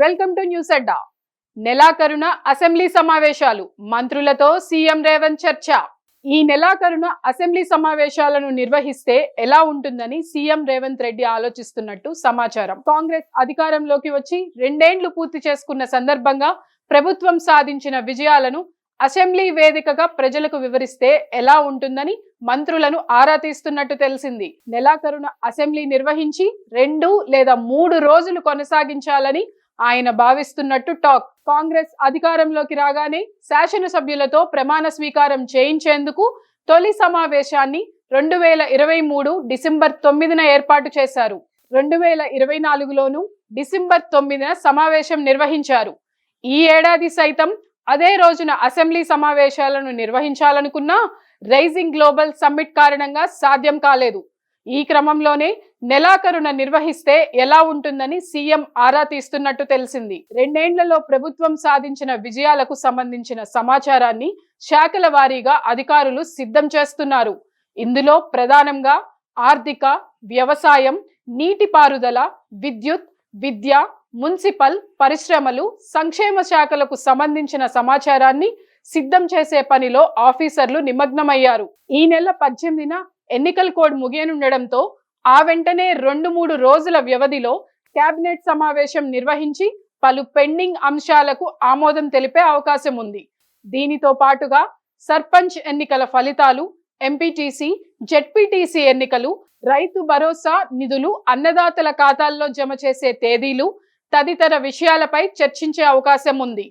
Welcome to news Adda. నెలాఖరున assembly సమావేశాలు. మంత్రులతో CM Revanth చర్చ. ఈ నెలాఖరున అసెంబ్లీ సమావేశాలను నిర్వహిస్తే ఎలా ఉంటుందని సీఎం రేవంత్ రెడ్డి ఆలోచిస్తున్నట్టు సమాచారం. కాంగ్రెస్ అధికారంలోకి వచ్చి రెండేండ్లు పూర్తి చేసుకున్న సందర్భంగా ప్రభుత్వం సాధించిన విజయాలను అసెంబ్లీ వేదికగా ప్రజలకు వివరిస్తే ఎలా ఉంటుందని మంత్రులను ఆరా తీస్తున్నట్టు తెలిసింది. నెలాఖరున అసెంబ్లీ నిర్వహించి రెండు లేదా మూడు రోజులు కొనసాగించాలని ఆయన భావిస్తున్నట్టు టాక్. కాంగ్రెస్ అధికారంలోకి రాగానే శాసనసభ్యులతో ప్రమాణ స్వీకారం చేయించేందుకు తొలి సమావేశాన్ని రెండు వేల ఇరవై మూడు డిసెంబర్ తొమ్మిదిన ఏర్పాటు చేశారు. రెండు వేల ఇరవై నాలుగులోను డిసెంబర్ తొమ్మిదిన సమావేశం నిర్వహించారు. ఈ ఏడాది సైతం అదే రోజున అసెంబ్లీ సమావేశాలను నిర్వహించాలనుకున్నా రైజింగ్ గ్లోబల్ సమ్మిట్ కారణంగా సాధ్యం కాలేదు. ఈ క్రమంలోనే నెలాఖరున నిర్వహిస్తే ఎలా ఉంటుందని సీఎం ఆరా తీస్తున్నట్టు తెలిసింది. రెండేండ్లలో ప్రభుత్వం సాధించిన విజయాలకు సంబంధించిన సమాచారాన్ని శాఖల వారీగా అధికారులు సిద్ధం చేస్తున్నారు. ఇందులో ప్రధానంగా ఆర్థిక వ్యవసాయం నీటిపారుదల విద్యుత్ విద్య మున్సిపల్ పరిశ్రమలు సంక్షేమ శాఖలకు సంబంధించిన సమాచారాన్ని సిద్ధం చేసే పనిలో ఆఫీసర్లు నిమగ్నమయ్యారు. ఈ నెల పద్దెనిమిదిన ఎన్నికల కోడ్ ముగియనుండడంతో ఆ వెంటనే రెండు మూడు రోజుల వ్యవధిలో కేబినెట్ సమావేశం నిర్వహించి పలు పెండింగ్ అంశాలకు ఆమోదం తెలిపే అవకాశం ఉంది. దీనితో పాటుగా సర్పంచ్ ఎన్నికల ఫలితాలు ఎంపీటీసీ జెడ్పీటీసీ ఎన్నికలు రైతు భరోసా నిధులు అన్నదాతల ఖాతాల్లో జమ చేసే తేదీలు తదితర విషయాలపై చర్చించే అవకాశం ఉంది.